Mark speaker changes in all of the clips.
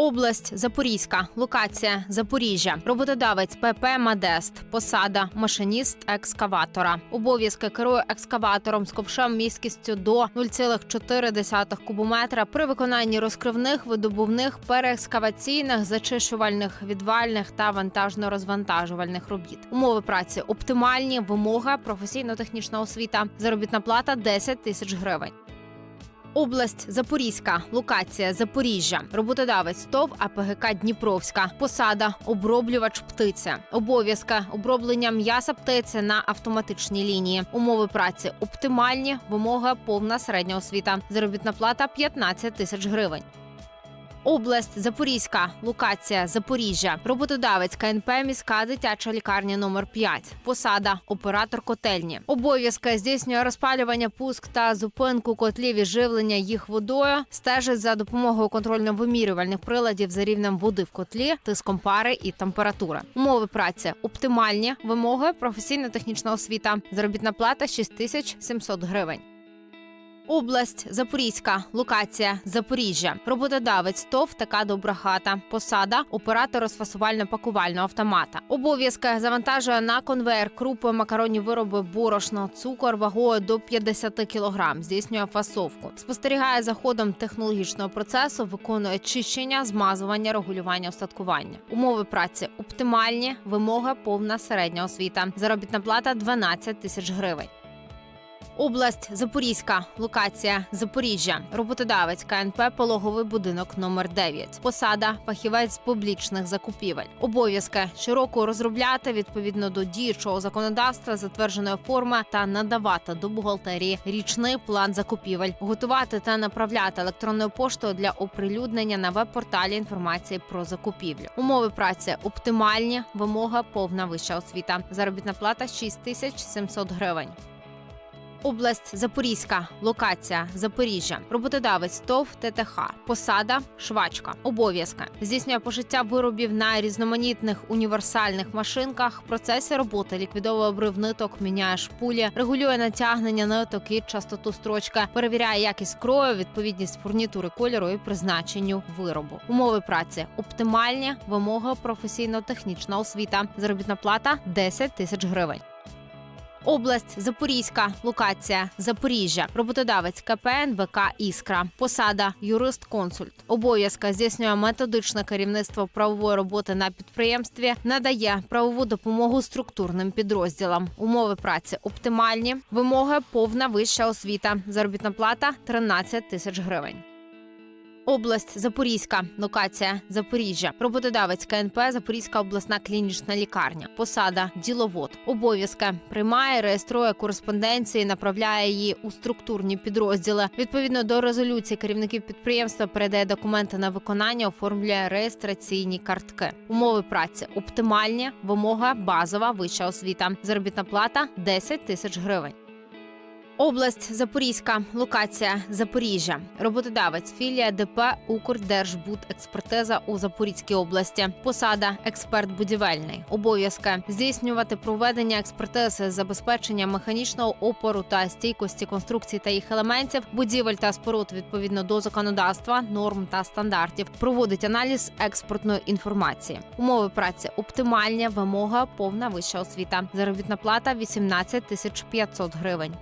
Speaker 1: Область Запорізька, локація Запоріжжя, роботодавець ПП Мадест, посада машиніст екскаватора. Обов'язки керує екскаватором з ковшем міськістю до 0,4 кубометра при виконанні розкривних, видобувних, переекскаваційних, зачищувальних, відвальних та вантажно-розвантажувальних робіт. Умови праці оптимальні, вимога, професійно-технічна освіта, заробітна плата 10 тисяч гривень. Область Запорізька, локація Запоріжжя, роботодавець ТОВ АПГК Дніпровська, посада оброблювач птиця, обов'язки оброблення м'яса птиці на автоматичній лінії, умови праці оптимальні, вимога повна середня освіта, заробітна плата 15 тисяч гривень. Область Запорізька, локація Запоріжжя, роботодавець КНП міська дитяча лікарня номер 5 посада оператор котельні. Обов'язки здійснює розпалювання, пуск та зупинку котлів і живлення їх водою. Стежить за допомогою контрольно-вимірювальних приладів за рівнем води в котлі, тиском пари і температура. Умови праці оптимальні, вимоги професійно-технічна освіта. Заробітна плата 6700 гривень. Область Запорізька, локація Запоріжжя, роботодавець ТОВ така добра хата, посада оператор розфасувально-пакувального автомата. Обов'язки завантажує на конвейер крупи, макаронні вироби, борошно, цукор вагою до 50 кг, здійснює фасовку. Спостерігає за ходом технологічного процесу, виконує чищення, змазування, регулювання, остаткування. Умови праці оптимальні, вимога повна середня освіта. Заробітна плата 12 тисяч гривень. Область Запорізька, локація Запоріжжя, роботодавець КНП Пологовий будинок номер 9 посада фахівець публічних закупівель. Обов'язки широко розробляти відповідно до діючого законодавства затвердженої форми та надавати до бухгалтерії річний план закупівель, готувати та направляти електронною поштою для оприлюднення на веб-порталі інформації про закупівлю. Умови праці оптимальні, вимога повна вища освіта. Заробітна плата 6700 гривень. Область Запорізька, локація Запоріжжя, роботодавець ТОВ ТТХ, посада швачка, обов'язки здійснює пошиття виробів на різноманітних універсальних машинках. Процесі роботи ліквідовує обрив ниток, міняє шпулі, регулює натягнення ниток і частоту строчки, перевіряє якість крою, відповідність фурнітури кольору і призначенню виробу. Умови праці оптимальні, вимоги професійно-технічна освіта, заробітна плата 10 тисяч гривень. Область Запорізька, локація Запоріжжя, роботодавець КПН ВК Іскра, посада юрист-консульт. Обов'язка здійснює методичне керівництво правової роботи на підприємстві, надає правову допомогу структурним підрозділам. Умови праці оптимальні, вимоги повна вища освіта. Заробітна плата 13 тисяч гривень. Область Запорізька, локація Запоріжжя, роботодавець КНП Запорізька обласна клінічна лікарня, посада діловод, обов'язки приймає, реєструє кореспонденції, направляє її у структурні підрозділи. Відповідно до резолюції керівників підприємства передає документи на виконання, оформлює реєстраційні картки. Умови праці оптимальні, вимога базова вища освіта. Заробітна плата 10 тисяч гривень. Область Запорізька, локація Запоріжжя, роботодавець філія ДП Укрдержбудекспертиза у Запорізькій області. Посада експерт будівельний. Обов'язки здійснювати проведення експертизи, забезпечення механічного опору та стійкості конструкцій та їх елементів, будівель та споруд відповідно до законодавства, норм та стандартів. Проводить аналіз експортної інформації. Умови праці оптимальні, вимога повна вища освіта. Заробітна плата 18 тисяч 500 гривень.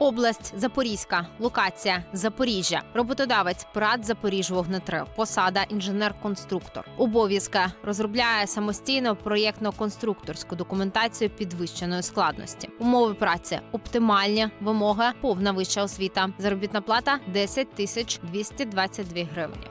Speaker 1: Область Запорізька, локація Запоріжжя, роботодавець ПРАД Запоріжвогнетрив, посада інженер-конструктор. Обов'язки розробляє самостійно проєктно-конструкторську документацію підвищеної складності. Умови праці оптимальні, вимоги повна вища освіта. Заробітна плата 10 тисяч 222 гривні.